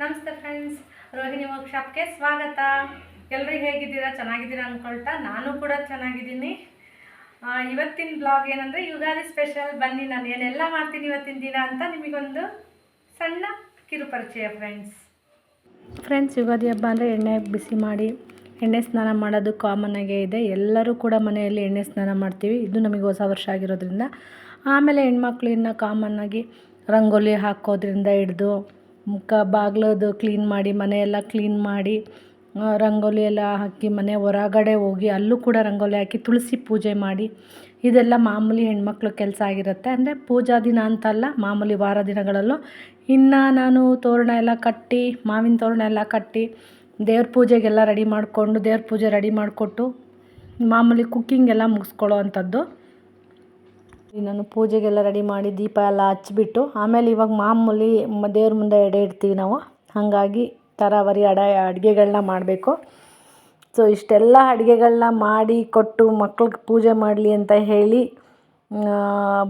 ನಮಸ್ತೆ ಫ್ರೆಂಡ್ಸ್ ರೋಹಿಣಿ ವರ್ಕ್ಶಾಪ್ಗೆ ಸ್ವಾಗತ. ಎಲ್ಲರೂ ಹೇಗಿದ್ದೀರಾ? ಚೆನ್ನಾಗಿದ್ದೀರಾ ಅಂದ್ಕೊಳ್ತಾ ನಾನು ಕೂಡ ಚೆನ್ನಾಗಿದ್ದೀನಿ. ಇವತ್ತಿನ ಬ್ಲಾಗ್ ಏನಂದರೆ ಯುಗಾದಿ ಸ್ಪೆಷಲ್ ಬನ್ನಿ, ನಾನು ಏನೆಲ್ಲ ಮಾಡ್ತೀನಿ ಇವತ್ತಿನ ದಿನ ಅಂತ ನಿಮಗೊಂದು ಸಣ್ಣ ಕಿರು ಪರಿಚಯ ಫ್ರೆಂಡ್ಸ್ ಫ್ರೆಂಡ್ಸ್ ಯುಗಾದಿ ಹಬ್ಬ ಅಂದರೆ ಎಣ್ಣೆ ಬಿಸಿ ಮಾಡಿ, ಎಣ್ಣೆ ಸ್ನಾನ ಮಾಡೋದು ಕಾಮನ್ ಆಗೇ ಇದೆ. ಎಲ್ಲರೂ ಕೂಡ ಮನೆಯಲ್ಲಿ ಎಣ್ಣೆ ಸ್ನಾನ ಮಾಡ್ತೀವಿ. ಇದು ನಮಗೆ ಹೊಸ ವರ್ಷ ಆಗಿರೋದ್ರಿಂದ. ಆಮೇಲೆ ಹೆಣ್ಮಕ್ಳು ಇನ್ನು ಕಾಮನ್ ಆಗಿ ರಂಗೋಲಿ ಹಾಕೋದ್ರಿಂದ ಹಿಡ್ದು ಮುಖ ಬಾಗ್ಲದು ಕ್ಲೀನ್ ಮಾಡಿ ಮನೆಯೆಲ್ಲ ಕ್ಲೀನ್ ಮಾಡಿ ರಂಗೋಲಿ ಎಲ್ಲ ಹಾಕಿ ಮನೆ ಹೊರಗಡೆ ಹೋಗಿ ಅಲ್ಲೂ ಕೂಡ ರಂಗೋಲಿ ಹಾಕಿ ತುಳಸಿ ಪೂಜೆ ಮಾಡಿ. ಇದೆಲ್ಲ ಮಾಮೂಲಿ ಹೆಣ್ಮಕ್ಳು ಕೆಲಸ ಆಗಿರುತ್ತೆ. ಅಂದರೆ ಪೂಜಾ ದಿನ ಅಂತಲ್ಲ ಮಾಮೂಲಿ ವಾರ ದಿನಗಳಲ್ಲೂ. ಇನ್ನು ನಾನು ತೋರಣ ಎಲ್ಲ ಕಟ್ಟಿ, ಮಾವಿನ ತೋರಣ ಎಲ್ಲ ಕಟ್ಟಿ, ದೇವ್ರ ಪೂಜೆಗೆಲ್ಲ ರೆಡಿ ಮಾಡಿಕೊಂಡು, ದೇವ್ರ ಪೂಜೆ ರೆಡಿ ಮಾಡಿಕೊಟ್ಟು, ಮಾಮೂಲಿ ಕುಕ್ಕಿಂಗ್ ಎಲ್ಲ ಮುಗಿಸ್ಕೊಳ್ಳೋ ಅಂಥದ್ದು. ನಾನು ಪೂಜೆಗೆಲ್ಲ ರೆಡಿ ಮಾಡಿ ದೀಪ ಎಲ್ಲ ಹಚ್ಬಿಟ್ಟು ಆಮೇಲೆ ಇವಾಗ ಮಾಮೂಲಿ ದೇವ್ರ ಮುಂದೆ ಎಡೆ ಇಡ್ತೀವಿ ನಾವು. ಹಾಗಾಗಿ ಥರಾವರಿ ಅಡ ಅಡುಗೆಗಳನ್ನ ಮಾಡಬೇಕು. ಸೊ ಇಷ್ಟೆಲ್ಲ ಅಡುಗೆಗಳನ್ನ ಮಾಡಿ ಕೊಟ್ಟು ಮಕ್ಳಿಗೆ ಪೂಜೆ ಮಾಡಲಿ ಅಂತ ಹೇಳಿ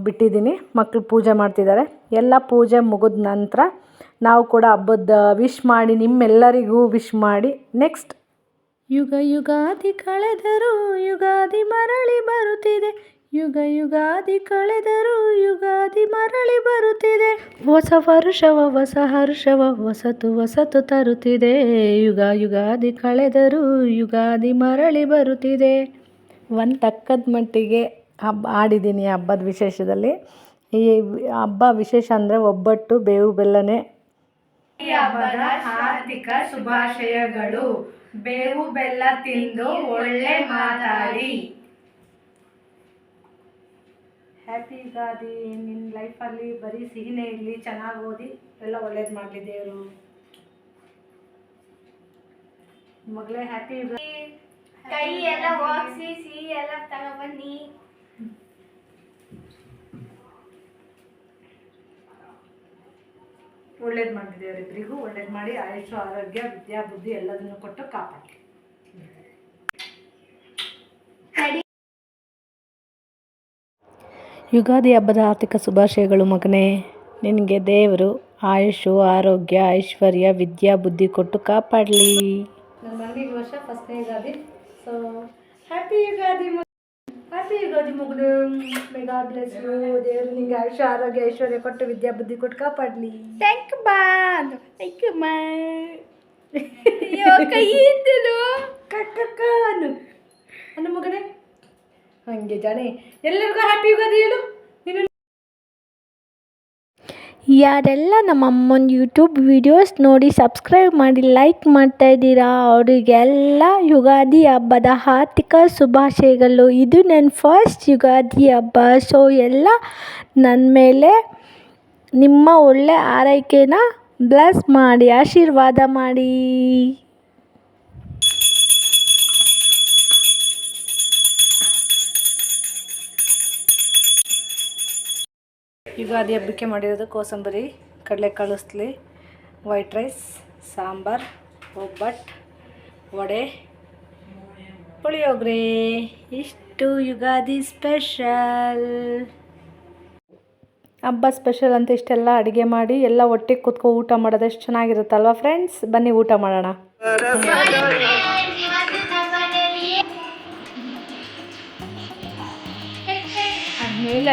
ಬಿಟ್ಟಿದ್ದೀನಿ. ಮಕ್ಕಳು ಪೂಜೆ ಮಾಡ್ತಿದ್ದಾರೆ. ಎಲ್ಲ ಪೂಜೆ ಮುಗಿದ ನಂತರ ನಾವು ಕೂಡ ಹಬ್ಬದ ವಿಶ್ ಮಾಡಿ, ನಿಮ್ಮೆಲ್ಲರಿಗೂ ವಿಶ್ ಮಾಡಿ ನೆಕ್ಸ್ಟ್ ಯುಗ ಯುಗಾದಿ ಕಳೆದರೂ ಯುಗಾದಿ ಮರಳಿ ಬರುತ್ತಿದೆ. ಯುಗ ಯುಗಾದಿ ಕಳೆದರು ಯುಗಾದಿ ಮರಳಿ ಬರುತ್ತಿದೆ. ಹೊಸ ವರುಷವ, ಹೊಸ ಹರ್ಷವ ಹೊಸತು ಹೊಸತು ತರುತ್ತಿದೆ. ಯುಗ ಯುಗಾದಿ ಕಳೆದರು ಯುಗಾದಿ ಮರಳಿ ಬರುತ್ತಿದೆ. ಒಂದು ತಕ್ಕದ ಮಟ್ಟಿಗೆ ಹಬ್ಬ ಆಡಿದ್ದೀನಿ ಹಬ್ಬದ ವಿಶೇಷದಲ್ಲಿ. ಈ ಹಬ್ಬ ವಿಶೇಷ ಅಂದರೆ ಒಬ್ಬಟ್ಟು, ಬೇವು ಬೆಲ್ಲನೆ. ಈ ಹಬ್ಬದ ಶುಭಾಶಯಗಳು. ಬೇವು ಬೆಲ್ಲ ತಿಂದು ಒಳ್ಳೆ ಮಾತಾಡಿ. ಹ್ಯಾಪಿ ಯುಗಾದಿ ನಿನ್ನ ಲೈಫಲ್ಲಿ ಬರೀ ಸಿಹಿನೇ ಇರಲಿ ಚೆನ್ನಾಗಿ ಓದಿ ಎಲ್ಲ ಒಳ್ಳೇದು ಮಾಡಲಿ ದೇವರು. ಮಗಳೇ ಹ್ಯಾಪಿ ಯುಗಾದಿ ಕೈ ಎಲ್ಲ ಒಗ್ಸಿ ಸಿಹಿ ಎಲ್ಲ ತಗೊಬನ್ನಿ. ಒಳ್ಳೇದು ಮಾಡಲಿ ದೇವರಿಬ್ಬರಿಗೂ ಒಳ್ಳೇದು ಮಾಡಿ ಆಯುಷು ಆರೋಗ್ಯ ವಿದ್ಯಾ ಬುದ್ಧಿ ಎಲ್ಲದನ್ನು ಕೊಟ್ಟು ಕಾಪಾಡಲಿ. ಯುಗಾದಿ ಹಬ್ಬದ ಆರ್ಥಿಕ ಶುಭಾಶಯಗಳು ಮಗನೇ. ನಿನಗೆ ದೇವರು ಆಯುಷು ಆರೋಗ್ಯ ಐಶ್ವರ್ಯ ವಿದ್ಯಾ ಬುದ್ಧಿ ಕೊಟ್ಟು ಕಾಪಾಡಲಿ. ನನ್ನ ಮಗನಿಗೆ ವರ್ಷ ಫಸ್ಟ್ನೇ Ugadi. So happy Ugadi happy Ugadi ಮಗನು. ಮೇ ಗಾಡ್ ಬ್ಲೆಸ್ ಯು ದೇವರು ನಿಮಗೆ ಆಯುಷ ಆರೋಗ್ಯ ಐಶ್ವರ್ಯ ಕೊಟ್ಟು ವಿದ್ಯಾ ಬುದ್ಧಿ ಕೊಟ್ಟು ಕಾಪಾಡಲಿ. ಥ್ಯಾಂಕ್ ಬಾ ಥ್ಯಾಂಕ್ ಯು ಮಾ. ಕೈ ಇದ್ದಲು ಅನ್ನು. ಅನ್ನ ಮಗನೇ ಹಂಗೆ ಜಾಣೆ. ಎಲ್ಲರಿಗೂ ಹ್ಯಾಪಿ ಯುಗಾದಿ ಹೇಳು. ಯಾರೆಲ್ಲ ನಮ್ಮ ಅಮ್ಮನ ಯೂಟ್ಯೂಬ್ ವಿಡಿಯೋಸ್ ನೋಡಿ ಸಬ್ಸ್ಕ್ರೈಬ್ ಮಾಡಿ ಲೈಕ್ ಮಾಡ್ತಾ ಇದ್ದೀರಾ, ಅವರಿಗೆಲ್ಲ ಯುಗಾದಿ ಹಬ್ಬದ ಆರ್ಥಿಕ ಶುಭಾಶಯಗಳು. ಇದು ನನ್ನ ಫಸ್ಟ್ ಯುಗಾದಿ ಹಬ್ಬ. ಸೊ ಎಲ್ಲ ನನ್ನ ಮೇಲೆ ನಿಮ್ಮ ಒಳ್ಳೆ ಆರೈಕೆನ ಬ್ಲೆಸ್ ಮಾಡಿ, ಆಶೀರ್ವಾದ ಮಾಡಿ. ಯುಗಾದಿ ಹಬ್ಬಕ್ಕೆ ಮಾಡಿರೋದು ಕೋಸಂಬರಿ ಕಡಲೆಕಾಳು ಉಸ್ಲಿ ವೈಟ್ ರೈಸ್ ಸಾಂಬಾರ್ ಒಬ್ಬಟ್ಟು ವಡೆ. ಪುಳಿಯೋಗರೆ ಇಷ್ಟು ಯುಗಾದಿ ಸ್ಪೆಷಲ್. ಹಬ್ಬ ಸ್ಪೆಷಲ್ ಅಂತ ಇಷ್ಟೆಲ್ಲ ಅಡುಗೆ ಮಾಡಿ ಎಲ್ಲ ಒಟ್ಟಿಗೆ ಕೂತ್ಕೊ ಊಟ ಮಾಡೋದು ಎಷ್ಟು ಚೆನ್ನಾಗಿರುತ್ತಲ್ವ ಫ್ರೆಂಡ್ಸ್? ಬನ್ನಿ ಊಟ ಮಾಡೋಣ. ಮೇಲೆ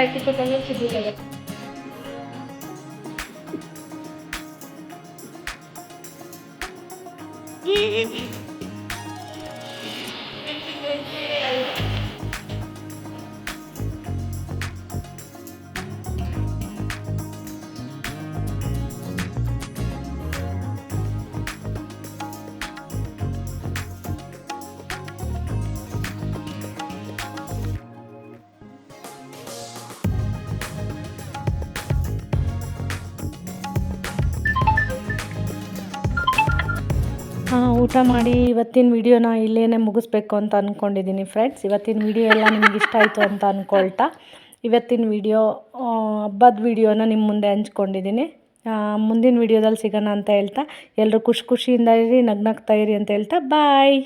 ಹಾಕಿ ಊಟ ಮಾಡಿ ಇವತ್ತಿನ ವಿಡಿಯೋನ ಇಲ್ಲೇನೆ ಮುಗಿಸ್ಬೇಕು ಅಂತ ಅಂದ್ಕೊಂಡಿದ್ದೀನಿ ಫ್ರೆಂಡ್ಸ್ ಇವತ್ತಿನ ವಿಡಿಯೋ ಎಲ್ಲ ನಿಮ್ಗೆ ಇಷ್ಟ ಆಯಿತು ಅಂತ ಅಂದ್ಕೊಳ್ತಾ ಇವತ್ತಿನ ವಿಡಿಯೋ ಹಬ್ಬದ ವಿಡಿಯೋನ ನಿಮ್ಮ ಮುಂದೆ ಹಂಚ್ಕೊಂಡಿದ್ದೀನಿ ಮುಂದಿನ ವಿಡಿಯೋದಲ್ಲಿ ಸಿಗೋಣ ಅಂತ ಹೇಳ್ತಾ. ಎಲ್ಲರೂ ಖುಷಿ ಖುಷಿಯಿಂದ ಇರಿ, ನಗ್ನಗ್ತಾ ಇರಿ ಅಂತ ಹೇಳ್ತಾ. ಬಾಯ್